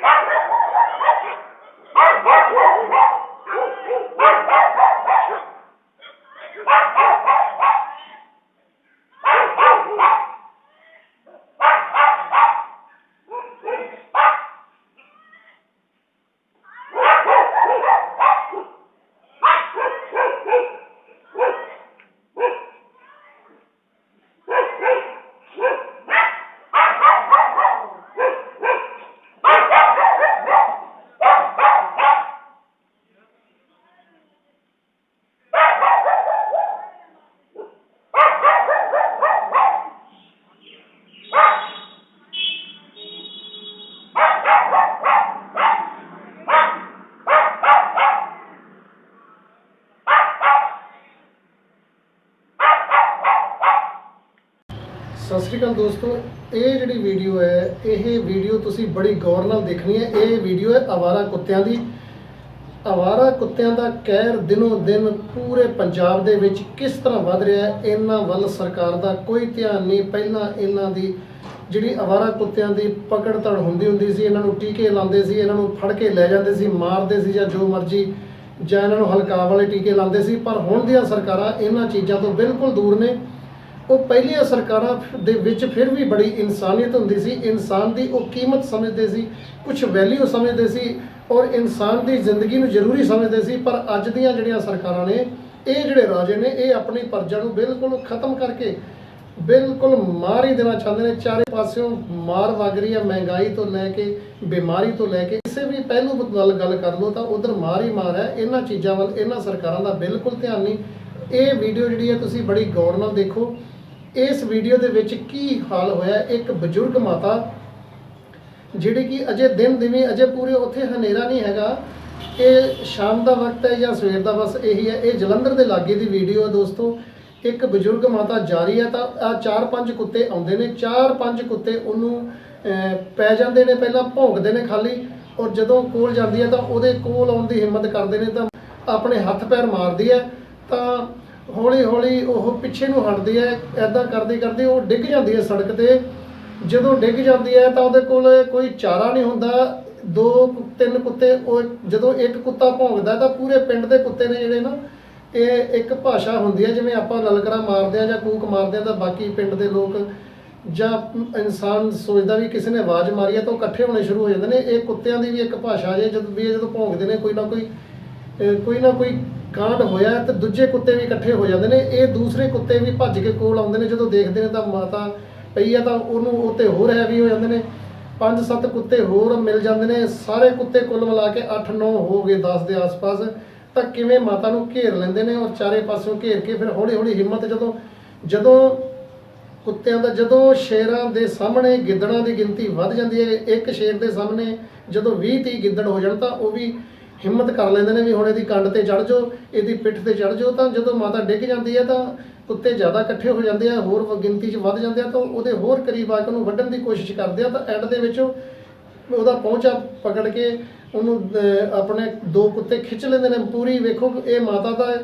Marvel! ਸਤਿ ਸ਼੍ਰੀ ਅਕਾਲ ਦੋਸਤੋ, ਇਹ ਜਿਹੜੀ ਵੀਡੀਓ ਹੈ, ਇਹ ਵੀਡੀਓ ਤੁਸੀਂ ਬੜੀ ਗੌਰ ਨਾਲ ਦੇਖਣੀ ਹੈ। ਇਹ ਵੀਡੀਓ ਹੈ ਆਵਾਰਾ ਕੁੱਤਿਆਂ ਦੀ। ਆਵਾਰਾ ਕੁੱਤਿਆਂ ਦਾ ਕਹਿਰ ਦਿਨੋ ਦਿਨ ਪੂਰੇ ਪੰਜਾਬ ਦੇ ਵਿੱਚ ਕਿਸ ਤਰ੍ਹਾਂ ਵੱਧ ਰਿਹਾ ਹੈ, ਇਹਨਾਂ ਵੱਲ ਸਰਕਾਰ ਦਾ ਕੋਈ ਧਿਆਨ ਨਹੀਂ। ਪਹਿਲਾਂ ਇਹਨਾਂ ਦੀ ਜਿਹੜੀ ਆਵਾਰਾ ਕੁੱਤਿਆਂ ਦੀ ਪਕੜ ਧੜ ਹੁੰਦੀ ਹੁੰਦੀ ਸੀ, ਇਹਨਾਂ ਨੂੰ ਟੀਕੇ ਲਾਉਂਦੇ ਸੀ, ਇਹਨਾਂ ਨੂੰ ਫੜ ਕੇ ਲੈ ਜਾਂਦੇ ਸੀ, ਮਾਰਦੇ ਸੀ ਜਾਂ ਜੋ ਮਰਜ਼ੀ, ਜਾਂ ਇਹਨਾਂ ਨੂੰ ਹਲਕਾ ਵਾਲੇ ਟੀਕੇ ਲਾਉਂਦੇ ਸੀ। ਪਰ ਹੁਣ ਦੀਆਂ ਸਰਕਾਰਾਂ ਇਹਨਾਂ ਚੀਜ਼ਾਂ ਤੋਂ ਬਿਲਕੁਲ ਦੂਰ ਨੇ। ਉਹ ਪਹਿਲੀਆਂ ਸਰਕਾਰਾਂ ਦੇ ਵਿੱਚ ਫਿਰ ਵੀ ਬੜੀ ਇਨਸਾਨੀਅਤ ਹੁੰਦੀ ਸੀ। ਇਨਸਾਨ ਦੀ ਉਹ ਕੀਮਤ ਸਮਝਦੇ ਸੀ ਕੁਝ ਵੈਲਿਊ ਸਮਝਦੇ ਸੀ ਔਰ ਇਨਸਾਨ ਦੀ ਜ਼ਿੰਦਗੀ ਨੂੰ ਜ਼ਰੂਰੀ ਸਮਝਦੇ ਸੀ। ਪਰ ਅੱਜ ਦੀਆਂ ਜਿਹੜੀਆਂ ਸਰਕਾਰਾਂ ਨੇ, ਇਹ ਜਿਹੜੇ ਰਾਜੇ ਨੇ, ਇਹ ਆਪਣੀ ਪਰਜ਼ਾ ਨੂੰ ਬਿਲਕੁਲ ਖਤਮ ਕਰਕੇ ਬਿਲਕੁਲ ਮਾਰ ਹੀ ਦੇਣਾ ਚਾਹੁੰਦੇ ਨੇ। ਚਾਰੇ ਪਾਸਿਓਂ ਮਾਰ ਵਗ ਰਹੀ ਹੈ, ਮਹਿੰਗਾਈ ਤੋਂ ਲੈ ਕੇ, ਬਿਮਾਰੀ ਤੋਂ ਲੈ ਕੇ। ਕਿਸੇ ਵੀ ਪਹਿਲੂ ਵੱਲ ਗੱਲ ਕਰ ਲਓ ਤਾਂ ਉਧਰ ਮਾਰ ਹੀ ਮਾਰ ਹੈ। ਇਹਨਾਂ ਚੀਜ਼ਾਂ ਵੱਲ ਇਹਨਾਂ ਸਰਕਾਰਾਂ ਦਾ ਬਿਲਕੁਲ ਧਿਆਨ ਨਹੀਂ। ਇਹ ਵੀਡੀਓ ਜਿਹੜੀ ਹੈ, ਤੁਸੀਂ ਬੜੀ ਗੌਰ ਨਾਲ ਦੇਖੋ। ਇਸ ਵੀਡੀਓ ਦੇ ਵਿੱਚ ਕੀ ਹਾਲ ਹੋਇਆ? ਇੱਕ ਬਜ਼ੁਰਗ ਮਾਤਾ, ਜਿਹੜੀ ਕਿ ਅਜੇ ਦਿਨ ਦਿਵੇਂ ਅਜੇ ਪੂਰੇ ਉੱਥੇ ਹਨੇਰਾ ਨਹੀਂ ਹੈਗਾ। ਇਹ ਸ਼ਾਮ ਦਾ ਵਕਤ ਹੈ ਜਾਂ ਸਵੇਰ ਦਾ, ਬਸ ਇਹੀ ਹੈ। ਇਹ ਜਲੰਧਰ ਦੇ ਲਾਗੇ ਦੀ ਵੀਡੀਓ ਹੈ ਦੋਸਤੋ। ਇੱਕ ਬਜ਼ੁਰਗ ਮਾਤਾ ਜਾ ਰਹੀ ਹੈ ਤਾਂ ਆ ਚਾਰ ਪੰਜ ਕੁੱਤੇ ਆਉਂਦੇ ਨੇ। ਚਾਰ ਪੰਜ ਕੁੱਤੇ ਉਹਨੂੰ ਪੈ ਜਾਂਦੇ ਨੇ, ਪਹਿਲਾਂ ਭੌਂਕਦੇ ਨੇ ਖਾਲੀ। ਔਰ ਜਦੋਂ ਕੋਲ ਜਾਂਦੀ ਹੈ ਤਾਂ ਉਹਦੇ ਕੋਲ ਆਉਣ ਦੀ ਹਿੰਮਤ ਕਰਦੇ ਨੇ ਤਾਂ ਆਪਣੇ ਹੱਥ ਪੈਰ ਮਾਰਦੀ ਹੈ। ਤਾਂ ਹੌਲੀ ਹੌਲੀ ਉਹ ਪਿੱਛੇ ਨੂੰ ਹਟਦੀ ਹੈ ਐਦਾਂ ਕਰਦੀ ਕਰਦੀ ਉਹ ਡਿੱਗ ਜਾਂਦੀ ਹੈ ਸੜਕ ਤੇ। ਜਦੋਂ ਡਿੱਗ ਜਾਂਦੀ ਹੈ ਤਾਂ ਉਹਦੇ ਕੋਲ ਕੋਈ ਚਾਰਾ ਨਹੀਂ ਹੁੰਦਾ। ਦੋ ਤਿੰਨ ਕੁੱਤੇ, ਉਹ ਜਦੋਂ ਇੱਕ ਕੁੱਤਾ ਭੌਂਕਦਾ ਤਾਂ ਪੂਰੇ ਪਿੰਡ ਦੇ ਕੁੱਤੇ ਨੇ ਜਿਹੜੇ ਨਾ, ਇਹ ਇੱਕ ਭਾਸ਼ਾ ਹੁੰਦੀ ਹੈ, ਜਿਵੇਂ ਆਪਾਂ ਲਲਕਰਾ ਮਾਰਦੇ ਆ ਜਾਂ ਕੂਕ ਮਾਰਦੇ ਆ ਤਾਂ ਬਾਕੀ ਪਿੰਡ ਦੇ ਲੋਕ ਜਾਂ ਇਨਸਾਨ ਸੋਚਦਾ ਵੀ ਕਿਸੇ ਨੇ ਆਵਾਜ਼ ਮਾਰੀ ਹੈ ਤਾਂ ਉਹ ਇਕੱਠੇ ਹੋਣੇ ਸ਼ੁਰੂ ਹੋ ਜਾਂਦੇ ਨੇ। ਇਹ ਕੁੱਤਿਆਂ ਦੀ ਵੀ ਇੱਕ ਭਾਸ਼ਾ ਜੇ, ਜਦੋਂ ਵੀ ਇਹ ਜਦੋਂ ਭੌਂਕਦੇ ਨੇ, ਕੋਈ ਨਾ ਕੋਈ ਕੋਈ ਨਾ ਕੋਈ ਕਾਂਡ ਹੋਇਆ ਤੇ ਦੂਜੇ ਕੁੱਤੇ ਵੀ ਇਕੱਠੇ ਹੋ ਜਾਂਦੇ ਨੇ, ਇਹ ਦੂਸਰੇ ਕੁੱਤੇ ਵੀ ਭੱਜ ਕੇ ਕੋਲ ਆਉਂਦੇ ਨੇ, ਜਦੋਂ ਦੇਖਦੇ ਨੇ ਤਾਂ ਮਾਤਾ ਪਈ ਆ ਤਾਂ ਉਹਨੂੰ ਉੱਤੇ ਹੋਰ ਹੈਵੀ ਹੋ ਜਾਂਦੇ ਨੇ। ਪੰਜ ਸੱਤ ਕੁੱਤੇ ਹੋਰ ਮਿਲ ਜਾਂਦੇ ਨੇ, ਸਾਰੇ ਕੁੱਤੇ ਕੁੱਲ ਮਿਲਾ ਕੇ 8-9 ਹੋ ਗਏ 10 ਦੇ ਆਸ-ਪਾਸ। ਤਾਂ ਕਿਵੇਂ ਮਾਤਾ ਨੂੰ ਘੇਰ ਲੈਂਦੇ ਨੇ ਔਰ ਚਾਰੇ ਪਾਸਿਓਂ ਘੇਰ ਕੇ ਫਿਰ ਹੌਲੀ-ਹੌਲੀ ਹਿੰਮਤ ਜਦੋਂ ਜਦੋਂ ਕੁੱਤਿਆਂ ਦਾ, ਜਦੋਂ ਸ਼ੇਰਾਂ ਦੇ ਸਾਹਮਣੇ ਗਿੱਦੜਾਂ ਦੀ ਗਿਣਤੀ ਵੱਧ ਜਾਂਦੀ ਹੈ, ਇੱਕ ਸ਼ੇਰ ਦੇ ਸਾਹਮਣੇ ਜਦੋਂ 20 30 ਗਿੱਦੜ ਹੋ ਜਾਣ ਤਾਂ ਉਹ ਵੀ ਹਿੰਮਤ ਕਰ ਲੈਂਦੇ ਨੇ ਵੀ ਹੁਣ ਇਹਦੀ ਕੰਡ ਤੇ ਚੜ ਜਾਓ, ਇਹਦੀ ਪਿੱਠ ਤੇ ਚੜ ਜਾਓ, ਤਾਂ ਜਦੋਂ ਮਾਤਾ ਡਿੱਗ ਜਾਂਦੀ ਹੈ ਤਾਂ ਕੁੱਤੇ ਜ਼ਿਆਦਾ ਇਕੱਠੇ ਹੋ ਜਾਂਦੇ ਆ, ਹੋਰ ਗਿਣਤੀ 'ਚ ਵੱਧ ਜਾਂਦੇ ਆ, ਤਾਂ ਉਹਦੇ ਹੋਰ ਕਰੀਬ ਆ ਕੇ ਉਹਨੂੰ ਵੱਢਣ ਦੀ ਕੋਸ਼ਿਸ਼ ਕਰਦੇ ਆ, ਤਾਂ ਐਂਡ ਦੇ ਵਿੱਚ ਉਹਦਾ ਪਹੁੰਚਾ ਪਕੜ ਕੇ ਉਹਨੂੰ ਆਪਣੇ ਦੋ ਕੁੱਤੇ ਖਿੱਚ ਲੈਂਦੇ ਨੇ, ਪੂਰੀ ਵੇਖੋ, ਇਹ ਮਾਤਾ ਦਾ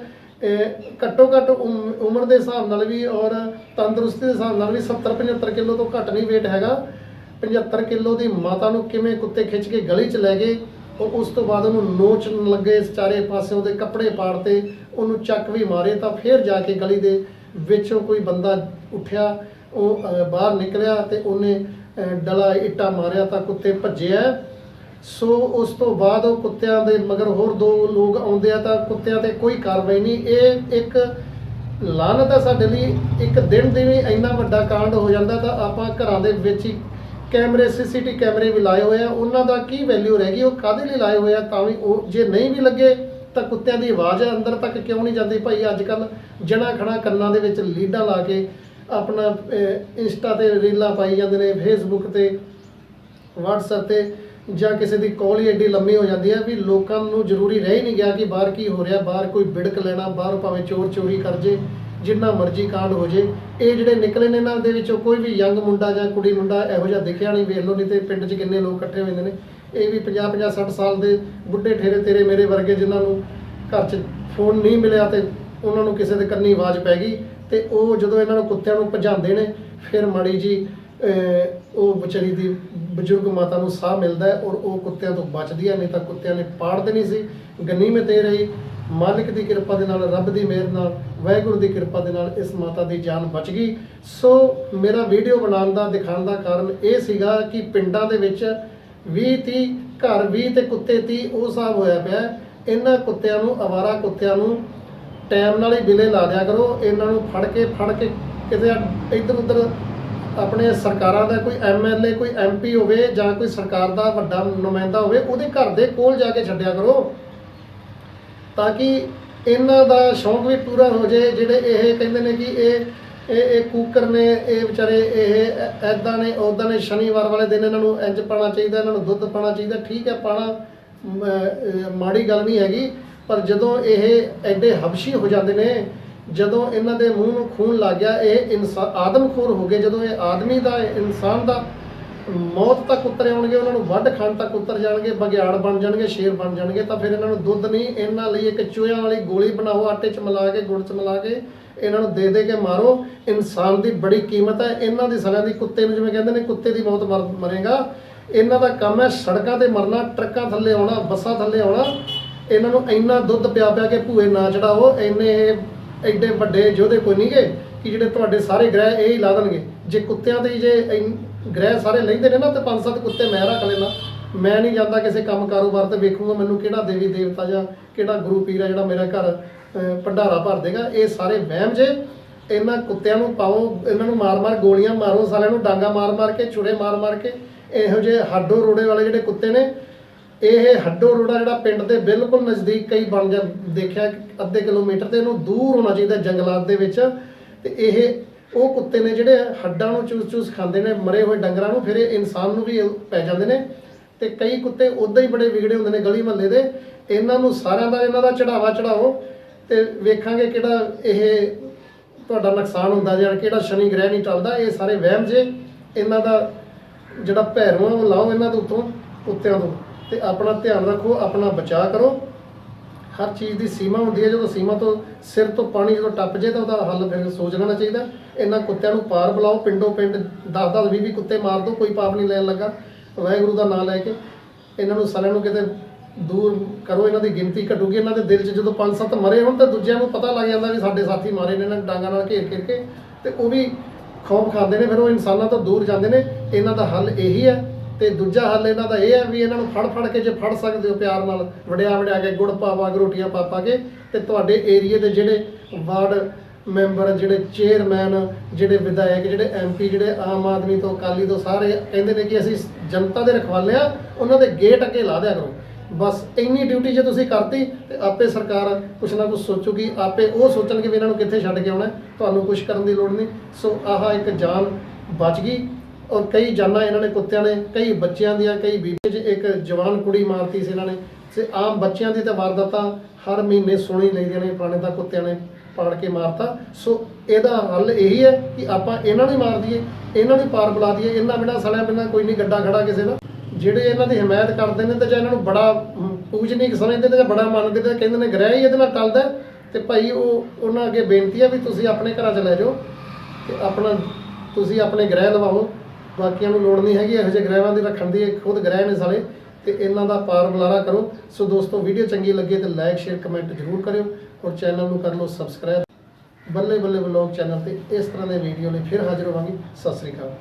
ਘੱਟੋ ਘੱਟ ਉਮ- ਉਮਰ ਦੇ ਹਿਸਾਬ ਨਾਲ ਵੀ ਔਰ ਤੰਦਰੁਸਤੀ ਦੇ ਹਿਸਾਬ ਨਾਲ ਵੀ 70 75 ਕਿਲੋ ਤੋਂ ਘੱਟ ਨਹੀਂ weight ਹੈਗਾ। 75 ਕਿਲੋ ਦੀ ਮਾਤਾ ਨੂੰ ਕਿਵੇਂ ਕੁੱਤੇ ਖਿੱਚ ਕੇ ਗਲੀ 'ਚ ਲੈ ਗਏ ਉਹ ਉਸ ਤੋਂ ਬਾਅਦ ਉਹਨੂੰ ਨੋਚਣ ਲੱਗੇ ਚਾਰੇ ਪਾਸੇ ਉਹਦੇ ਕੱਪੜੇ ਪਾੜਤੇ ਉਹਨੂੰ ਚੱਕ ਵੀ ਮਾਰੇ ਤਾਂ ਫਿਰ ਜਾ ਕੇ ਗਲੀ ਦੇ ਵਿੱਚੋਂ ਕੋਈ ਬੰਦਾ ਉੱਠਿਆ, ਉਹ ਬਾਹਰ ਨਿਕਲਿਆ ਤੇ ਉਹਨੇ ਡਲਾ ਇੱਟਾ ਮਾਰਿਆ ਤਾਂ ਕੁੱਤੇ ਭੱਜਿਆ। ਸੋ ਉਸ ਤੋਂ ਬਾਅਦ ਉਹ ਕੁੱਤਿਆਂ ਦੇ ਮਗਰ ਹੋਰ ਦੋ ਲੋਕ ਆਉਂਦੇ ਆ ਤਾਂ ਕੁੱਤਿਆਂ ਤੇ ਕੋਈ ਕਾਰਵਾਈ ਨਹੀਂ। ਇਹ ਇੱਕ ਲਾਨਤ ਹੈ ਸਾਡੇ ਲਈ, ਇੱਕ ਦਿਨ ਦੇ ਵੀ ਇੰਨਾ ਵੱਡਾ ਕਾਂਡ ਹੋ ਜਾਂਦਾ ਤਾਂ ਆਪਾਂ ਘਰਾਂ ਦੇ ਵਿੱਚ ਹੀ ਕੈਮਰੇ, ਸੀਸੀਟੀ ਕੈਮਰੇ ਵੀ ਲਾਏ ਹੋਏ ਆ। ਉਹਨਾਂ ਦਾ ਕੀ ਵੈਲਿਊ ਰਹਿ ਗਈ? ਉਹ ਕਾਦੇ ਲਈ ਲਾਏ ਹੋਏ ਆ? ਤਾਂ ਵੀ ਉਹ ਜੇ ਨਹੀਂ ਵੀ ਲੱਗੇ, ਤਾਂ ਕੁੱਤਿਆਂ ਦੀ ਆਵਾਜ਼ ਅੰਦਰ ਤੱਕ ਕਿਉਂ ਨਹੀਂ ਜਾਂਦੀ? ਭਾਈ ਅੱਜ ਕੱਲ ਜਣਾ ਖਣਾ ਕੰਨਾਂ ਦੇ ਵਿੱਚ ਲੀਡਾਂ ਲਾ ਕੇ ਆਪਣਾ ਇੰਸਟਾ ਤੇ ਰੀਲਾਂ ਪਾਈ ਜਾਂਦੇ ਨੇ ਫੇਸਬੁੱਕ ਤੇ, WhatsApp ਤੇ, ਜਾਂ ਕਿਸੇ ਦੀ ਕਾਲ ਹੀ ਐਡੀ ਲੰਮੀ ਹੋ ਜਾਂਦੀ ਹੈ ਵੀ ਲੋਕਾਂ ਨੂੰ ਜ਼ਰੂਰੀ ਰਹਿ ਹੀ ਨਹੀਂ ਗਿਆ ਕਿ ਬਾਹਰ ਕੀ ਹੋ ਰਿਹਾ, ਬਾਹਰ ਕੋਈ ਬਿੜਕ ਲੈਣਾ, ਬਾਹਰ ਭਾਵੇਂ ਚੋਰ ਚੋਰੀ ਕਰ ਜੇ। ਜਿੰਨਾ ਮਰਜ਼ੀ ਕਾਂਡ ਹੋ ਜੇ, ਇਹ ਜਿਹੜੇ ਨਿਕਲੇ ਨੇ ਇਹਨਾਂ ਦੇ ਵਿੱਚੋਂ ਕੋਈ ਵੀ ਯੰਗ ਮੁੰਡਾ ਜਾਂ ਕੁੜੀ ਮੁੰਡਾ ਇਹੋ ਜਿਹਾ ਦਿਖਿਆ ਨਹੀਂ, ਵੇਖ ਲਓ ਨਹੀਂ ਤੇ ਪਿੰਡ 'ਚ ਕਿੰਨੇ ਲੋਕ ਇਕੱਠੇ ਹੋਏ ਨੇ। ਇਹ ਵੀ 50 50 60 ਸਾਲ ਦੇ ਬੁੱਢੇ ਠੇਰੇ ਤੇਰੇ ਮੇਰੇ ਵਰਗੇ ਜਿਨ੍ਹਾਂ ਨੂੰ ਘਰ 'ਚ ਫੋਨ ਨਹੀਂ ਮਿਲਿਆ ਤੇ ਉਹਨਾਂ ਨੂੰ ਕਿਸੇ ਦੇ ਕੰਨੀ ਆਵਾਜ਼ ਪੈ ਗਈ ਤੇ ਉਹ ਜਦੋਂ ਇਹਨਾਂ ਨੂੰ ਕੁੱਤਿਆਂ ਨੂੰ ਭਜਾਉਂਦੇ ਨੇ, ਫਿਰ ਮਾੜੀ ਜੀ ਉਹ ਵਿਚਾਰੀ ਦੀ ਬਜ਼ੁਰਗ ਮਾਤਾ ਨੂੰ ਸਾਹ ਮਿਲਦਾ ਹੈ ਔਰ ਉਹ ਕੁੱਤਿਆਂ ਤੋਂ ਬਚਦੀ ਹੈ, ਨਹੀਂ ਤਾਂ ਕੁੱਤਿਆਂ ਨੇ ਪਾੜ ਦੇਣੀ ਸੀ। ਗਨੀਮਤ ਇਹ ਰਹੀ। ਮਾਲਕ ਦੀ ਕਿਰਪਾ ਦੇ ਨਾਲ, ਰੱਬ ਦੀ ਮਿਹਰ ਨਾਲ, ਵਾਹਿਗੁਰੂ ਦੀ ਕਿਰਪਾ ਦੇ ਨਾਲ ਇਸ ਮਾਤਾ ਦੀ ਜਾਨ ਬਚ ਗਈ। ਸੋ ਮੇਰਾ ਵੀਡੀਓ ਬਣਾਉਣ ਦਾ, ਦਿਖਾਉਣ ਦਾ ਕਾਰਨ ਇਹ ਸੀਗਾ ਕਿ ਪਿੰਡਾਂ ਦੇ ਵਿੱਚ 20 30 ਘਰ 20 ਤੇ ਕੁੱਤੇ 30 ਉਹ ਹਿਸਾਬ ਹੋਇਆ ਪਿਆ। ਇਹਨਾਂ ਕੁੱਤਿਆਂ ਨੂੰ, ਅਵਾਰਾ ਕੁੱਤਿਆਂ ਨੂੰ ਟਾਈਮ ਨਾਲ ਹੀ ਬਿਲੇ ਲਾ ਦਿਆ ਕਰੋ। ਇਹਨਾਂ ਨੂੰ ਫੜ ਕੇ ਫੜ ਕੇ ਕਿਤੇ ਇੱਧਰ ਉੱਧਰ ਆਪਣੇ ਸਰਕਾਰਾਂ ਦਾ ਕੋਈ ਐਮਐਲਏ ਕੋਈ ਐਮਪੀ ਹੋਵੇ ਜਾਂ ਕੋਈ ਸਰਕਾਰ ਦਾ ਵੱਡਾ ਨੁਮਾਇੰਦਾ ਹੋਵੇ, ਉਹਦੇ ਘਰ ਦੇ ਕੋਲ ਜਾ ਕੇ ਛੱਡਿਆ ਕਰੋ। ਤਾਂ ਕਿ ਇਹਨਾਂ ਦਾ ਸ਼ੌਂਕ ਵੀ ਪੂਰਾ ਹੋ ਜਾਏ ਜਿਹੜੇ ਇਹ ਕਹਿੰਦੇ ਨੇ ਕਿ ਇਹ ਇਹ ਇਹ ਕੂਕਰ ਨੇ, ਇਹ ਵਿਚਾਰੇ ਇਹ ਐਦਾਂ ਨੇ ਉਦਾਂ ਨੇ, ਸ਼ਨੀਵਾਰ ਵਾਲੇ ਦਿਨ ਇਹਨਾਂ ਨੂੰ ਇੰਜ ਪਾਣਾ ਚਾਹੀਦਾ, ਇਹਨਾਂ ਨੂੰ ਦੁੱਧ ਪਾਣਾ ਚਾਹੀਦਾ, ਠੀਕ ਹੈ ਪਾਣਾ ਮਾੜੀ ਗੱਲ ਨਹੀਂ ਹੈਗੀ, ਪਰ ਜਦੋਂ ਇਹ ਐਡੇ ਹਬਸ਼ੀ ਹੋ ਜਾਂਦੇ ਨੇ ਜਦੋਂ ਇਹਨਾਂ ਦੇ ਮੂੰਹ ਨੂੰ ਖੂਨ ਲੱਗ ਗਿਆ, ਇਹ ਇਨਸਾਨ ਆਦਮਖੋਰ ਹੋ ਗਏ। ਜਦੋਂ ਇਹ ਆਦਮੀ ਦਾ ਇਨਸਾਨ ਦਾ ਮੌਤ ਤੱਕ ਉਤਰ ਆਉਣਗੇ ਉਹਨਾਂ ਨੂੰ ਵੱਢ ਖਾਣ ਤੱਕ ਉਤਰ ਜਾਣਗੇ ਬਗਿਆੜ ਬਣ ਜਾਣਗੇ, ਸ਼ੇਰ ਬਣ ਜਾਣਗੇ, ਤਾਂ ਫਿਰ ਇਹਨਾਂ ਨੂੰ ਦੁੱਧ ਨਹੀਂ, ਇਹਨਾਂ ਲਈ ਇੱਕ ਚੂਹਿਆਂ ਵਾਲੀ ਗੋਲੀ ਬਣਾਓ, ਆਟੇ 'ਚ ਮਿਲਾ ਕੇ, ਗੁੜ 'ਚ ਮਿਲਾ ਕੇ, ਇਹਨਾਂ ਨੂੰ ਦੇ ਦੇ ਕੇ ਮਾਰੋ। ਇਨਸਾਨ ਦੀ ਬੜੀ ਕੀਮਤ ਹੈ। ਇਹਨਾਂ ਦੀ ਸਲਿਆਂ ਦੀ ਕੁੱਤੇ ਨੂੰ ਜਿਵੇਂ ਕਹਿੰਦੇ ਨੇ, ਕੁੱਤੇ ਦੀ ਮੌਤ ਮਰ- ਮਰੇਗਾ। ਇਹਨਾਂ ਦਾ ਕੰਮ ਹੈ ਸੜਕਾਂ ਤੇ ਮਰਨਾ, ਟਰੱਕਾਂ ਥੱਲੇ ਆਉਣਾ, ਬੱਸਾਂ ਥੱਲੇ ਆਉਣਾ। ਇਹਨਾਂ ਨੂੰ ਇੰਨਾ ਦੁੱਧ ਪਿਆ ਪਿਆ ਕੇ ਭੂਏ ਨਾ ਚੜਾਓ। ਇੰਨੇ ਇਹ ਐਡੇ ਵੱਡੇ ਯੋਧੇ ਕੋਈ ਨਹੀਂਗੇ ਕਿ ਜਿਹੜੇ ਤੁਹਾਡੇ ਸਾਰੇ ਗ੍ਰਹਿ ਇਹ ਹੀ ਲਾ ਦੇਣਗੇ। ਜੇ ਕੁੱਤਿਆਂ ਦੇ ਜੇ ਗ੍ਰਹਿ ਸਾਰੇ ਲੈਂਦੇ ਨੇ ਨਾ ਤੇ ਪੰਜ ਸੱਤ ਕੁੱਤੇ ਮੈਂ ਰੱਖ ਲੈਣਾ ਮੈਂ ਨਹੀਂ ਜਾਂਦਾ ਕਿਸੇ ਕੰਮ ਕਾਰੋਬਾਰ ਤੇ ਵੇਖੂਗਾ ਮੈਨੂੰ ਕਿਹੜਾ ਦੇਵੀ ਦੇਵਤਾ ਜਾਂ ਕਿਹੜਾ ਗੁਰੂ ਪੀਰ ਆ ਜਿਹੜਾ ਮੇਰਾ ਘਰ ਭੰਡਾਰਾ ਭਰ ਦੇਗਾ। ਇਹ ਸਾਰੇ ਵਹਿਮ ਜੇ ਇਹਨਾਂ ਕੁੱਤਿਆਂ ਨੂੰ ਪਾਓ, ਇਹਨਾਂ ਨੂੰ ਮਾਰ-ਮਾਰ ਗੋਲੀਆਂ ਮਾਰੋ, ਸਾਲਿਆਂ ਨੂੰ ਡਾਂਗਾ ਮਾਰ-ਮਾਰ ਕੇ, ਛੁਰੇ ਮਾਰ-ਮਾਰ ਕੇ, ਇਹੋ ਜਿਹੇ ਹੱਡੋ ਰੋੜੇ ਵਾਲੇ ਜਿਹੜੇ ਕੁੱਤੇ ਨੇ ਇਹ ਹੱਡੋ ਰੋੜਾ ਜਿਹੜਾ ਪਿੰਡ ਦੇ ਬਿਲਕੁਲ ਨਜ਼ਦੀਕ ਕਈ ਬਣ ਜਾ ਦੇਖਿਆ ਅੱਧੇ ਕਿਲੋਮੀਟਰ ਤੇ ਇਹਨੂੰ ਦੂਰ ਹੋਣਾ ਚਾਹੀਦਾ ਜੰਗਲਾਤ ਦੇ ਵਿੱਚ। ਤੇ ਇਹ ਉਹ ਕੁੱਤੇ ਨੇ ਜਿਹੜੇ ਹੱਡਾਂ ਨੂੰ ਚੂਸ-ਚੂਸ ਖਾਂਦੇ ਨੇ, ਮਰੇ ਹੋਏ ਡੰਗਰਾਂ ਨੂੰ, ਫਿਰ ਇਹ ਇਨਸਾਨ ਨੂੰ ਵੀ ਪੈ ਜਾਂਦੇ ਨੇ। ਤੇ ਕਈ ਕੁੱਤੇ ਉਦਾਂ ਹੀ ਬੜੇ ਵਿਗੜੇ ਹੁੰਦੇ ਨੇ ਗਲੀ ਮਹੱਲੇ ਦੇ। ਇਹਨਾਂ ਨੂੰ ਸਾਰਿਆਂ ਦਾ ਇਹਨਾਂ ਦਾ ਚੜਾਵਾ ਚੜਾਓ ਤੇ ਵੇਖਾਂਗੇ ਕਿਹੜਾ ਇਹ ਤੁਹਾਡਾ ਨੁਕਸਾਨ ਹੁੰਦਾ ਜਾਂ ਕਿਹੜਾ ਸ਼ਨੀ ਗ੍ਰਹਿ ਨਹੀਂ ਟਲਦਾ। ਇਹ ਸਾਰੇ ਵਹਿਮ ਜੇ ਇਹਨਾਂ ਦਾ ਜਿਹੜਾ ਭੈਰਵਾਂ ਉਹ ਲਾਓ ਇਹਨਾਂ ਦੇ ਉੱਤੋਂ, ਕੁੱਤਿਆਂ ਤੋਂ। ਤੇ ਆਪਣਾ ਧਿਆਨ ਰੱਖੋ, ਆਪਣਾ ਬਚਾਅ ਕਰੋ। ਹਰ ਚੀਜ਼ ਦੀ ਸੀਮਾ ਹੁੰਦੀ ਹੈ, ਜਦੋਂ ਸੀਮਾ ਤੋਂ ਸਿਰ ਤੋਂ ਪਾਣੀ ਜਦੋਂ ਟੱਪ ਜੇ ਤਾਂ ਉਹਦਾ ਹੱਲ ਫਿਰ ਸੋਚ ਲੈਣਾ ਚਾਹੀਦਾ। ਇਹਨਾਂ ਕੁੱਤਿਆਂ ਨੂੰ ਪਾਰ ਬੁਲਾਓ, ਪਿੰਡੋਂ ਪਿੰਡ 10 10 20 20 ਕੁੱਤੇ ਮਾਰ ਦਿਓ ਕੋਈ ਪਾਪ ਨਹੀਂ ਲੈਣ ਲੱਗਾ। ਵਾਹਿਗੁਰੂ ਦਾ ਨਾਮ ਲੈ ਕੇ ਇਹਨਾਂ ਨੂੰ ਸਾਰਿਆਂ ਨੂੰ ਕਿਤੇ ਦੂਰ ਕਰੋ, ਇਹਨਾਂ ਦੀ ਗਿਣਤੀ ਘਟੂਗੀ। ਇਹਨਾਂ ਦੇ ਦਿਲ 'ਚ ਜਦੋਂ ਪੰਜ ਸੱਤ ਮਰੇ ਹੋਣ ਤਾਂ ਦੂਜਿਆਂ ਨੂੰ ਪਤਾ ਲੱਗ ਜਾਂਦਾ ਵੀ ਸਾਡੇ ਸਾਥੀ ਮਾਰੇ ਨੇ, ਇਹਨਾਂ ਡਾਂਗਾਂ ਨਾਲ ਘੇਰ ਘੇਰ ਕੇ। ਤੇ ਉਹ ਵੀ ਖੌਫ ਖਾਂਦੇ ਨੇ, ਫਿਰ ਉਹ ਇਨਸਾਨਾਂ ਤੋਂ ਦੂਰ ਜਾਂਦੇ ਨੇ। ਇਹਨਾਂ ਦਾ ਹੱਲ ਇਹੀ ਹੈ। ਤੇ ਦੂਜਾ ਹੱਲ ਇਹਨਾਂ ਦਾ ਇਹ ਹੈ ਵੀ ਇਹਨਾਂ ਨੂੰ ਫੜ ਫੜ ਕੇ ਜੇ ਫੜ ਸਕਦੇ ਹੋ ਪਿਆਰ ਨਾਲ, ਵੜਿਆ ਵੜਿਆ ਕੇ ਗੁੜ ਪਾਵਾ ਕੇ, ਰੋਟੀਆਂ ਪਾ ਪਾ ਕੇ, ਤੇ ਤੁਹਾਡੇ ਏਰੀਏ ਦੇ ਜਿਹੜੇ ਵਾਰਡ ਮੈਂਬਰ, ਜਿਹੜੇ ਚੇਅਰਮੈਨ, ਜਿਹੜੇ ਵਿਧਾਇਕ, ਜਿਹੜੇ ਐਮਪੀ ਜਿਹੜੇ ਆਮ ਆਦਮੀ ਤੋਂ, ਅਕਾਲੀ ਤੋਂ ਸਾਰੇ ਕਹਿੰਦੇ ਨੇ ਕਿ ਅਸੀਂ ਜਨਤਾ ਦੇ ਰਖਵਾਲੇ ਆ, ਉਹਨਾਂ ਦੇ ਗੇਟ ਅੱਗੇ ਲਾ ਦਿਆ ਕਰੋ। ਬਸ ਇੰਨੀ ਡਿਊਟੀ ਜੇ ਤੁਸੀਂ ਕਰਤੀ, ਤੇ ਆਪੇ ਸਰਕਾਰ ਕੁਛ ਨਾ ਕੁਛ ਸੋਚੂਗੀ, ਆਪੇ ਉਹ ਸੋਚਣਗੇ ਵੀ ਇਹਨਾਂ ਨੂੰ ਕਿੱਥੇ ਛੱਡ ਕੇ ਆਉਣਾ, ਤੁਹਾਨੂੰ ਕੁਛ ਕਰਨ ਦੀ ਲੋੜ ਨਹੀਂ। ਸੋ ਆਹ ਇੱਕ ਜਾਨ ਬਚ ਗਈ। ਔਰ ਕਈ ਜਾਨਾਂ ਇਹਨਾਂ ਨੇ ਕੁੱਤਿਆਂ ਨੇ ਕਈ ਬੱਚਿਆਂ ਦੀਆਂ ਕਈ ਬੀਬੀ ਚ ਇੱਕ ਜਵਾਨ ਕੁੜੀ ਮਾਰਤੀ ਸੀ ਇਹਨਾਂ ਨੇ। ਤੇ ਆਮ ਬੱਚਿਆਂ ਦੀ ਤਾਂ ਵਾਰਦਾਤਾਂ ਹਰ ਮਹੀਨੇ ਸੁਣੀ ਲਈਆਂ ਨੇ ਪੁਰਾਣੇ ਤਾਂ ਕੁੱਤਿਆਂ ਨੇ ਪਾੜ ਕੇ ਮਾਰਤਾ। ਸੋ ਇਹਦਾ ਹੱਲ ਇਹੀ ਹੈ ਕਿ ਆਪਾਂ ਇਹਨਾਂ ਨੂੰ ਹੀ ਮਾਰ ਦਈਏ ਇਹਨਾਂ ਨੂੰ ਹੀ ਪਾਰ ਬੁਲਾ ਦਈਏ ਇਹਨਾਂ ਬਿਨਾਂ ਸੜਿਆ ਬਿਨਾਂ ਕੋਈ ਨਹੀਂ ਗੱਡਾ ਖੜਾ ਕਿਸੇ ਦਾ। ਜਿਹੜੇ ਇਹਨਾਂ ਦੀ ਹਮਾਇਤ ਕਰਦੇ ਨੇ ਤੇ ਜਾਂ ਇਹਨਾਂ ਨੂੰ ਬੜਾ ਹਮ, ਪੂਜਨੀਕ ਸਮਝਦੇ ਨੇ ਜਾਂ ਬੜਾ ਮੰਨਦੇ ਨੇ ਕਹਿੰਦੇ ਨੇ ਗ੍ਰਹਿ ਹੀ ਇਹਦੇ ਨਾਲ ਟਲਦਾ ਹੈ। ਤੇ ਭਾਈ ਉਹ ਉਹਨਾਂ ਅੱਗੇ ਬੇਨਤੀ ਹੈ ਵੀ ਤੁਸੀਂ ਆਪਣੇ ਘਰਾਂ 'ਚ ਲੈ ਜਾਓ ਤੇ ਆਪਣਾ ਤੁਸੀਂ ਆਪਣੇ ਗ੍ਰਹਿ ਲਵਾਓ ਬਾਕੀਆਂ ਨੂੰ ਲੋੜ ਨਹੀਂ ਹੈਗੀ, ਇਹੋ ਜਿਹੇ ਗ੍ਰਹਿਵਾਂ ਦੀ ਰੱਖਣ ਦੀ, ਇਹ ਖੁਦ ਗ੍ਰਹਿ ਨੇ ਸਾਲੇ, ਤੇ ਇਹਨਾਂ ਦਾ ਪਾਰ ਬੁਲਾਰਾ ਕਰੋ। ਸੋ ਦੋਸਤੋ ਵੀਡੀਓ ਚੰਗੀ ਲੱਗੇ ਤੇ ਲਾਈਕ ਸ਼ੇਅਰ ਕਮੈਂਟ ਜ਼ਰੂਰ ਕਰਿਓ ਔਰ ਚੈਨਲ ਨੂੰ ਕਰ ਲਓ ਸਬਸਕ੍ਰਾਈਬ ਬੱਲੇ ਬੱਲੇ ਵਲੌਗ ਚੈਨਲ ਤੇ ਇਸ ਤਰ੍ਹਾਂ ਦੇ ਵੀਡੀਓ ਲਈ ਫਿਰ ਹਾਜ਼ਰ ਹੋਵਾਂਗੇ। ਸਤਿ ਸ੍ਰੀ ਅਕਾਲ।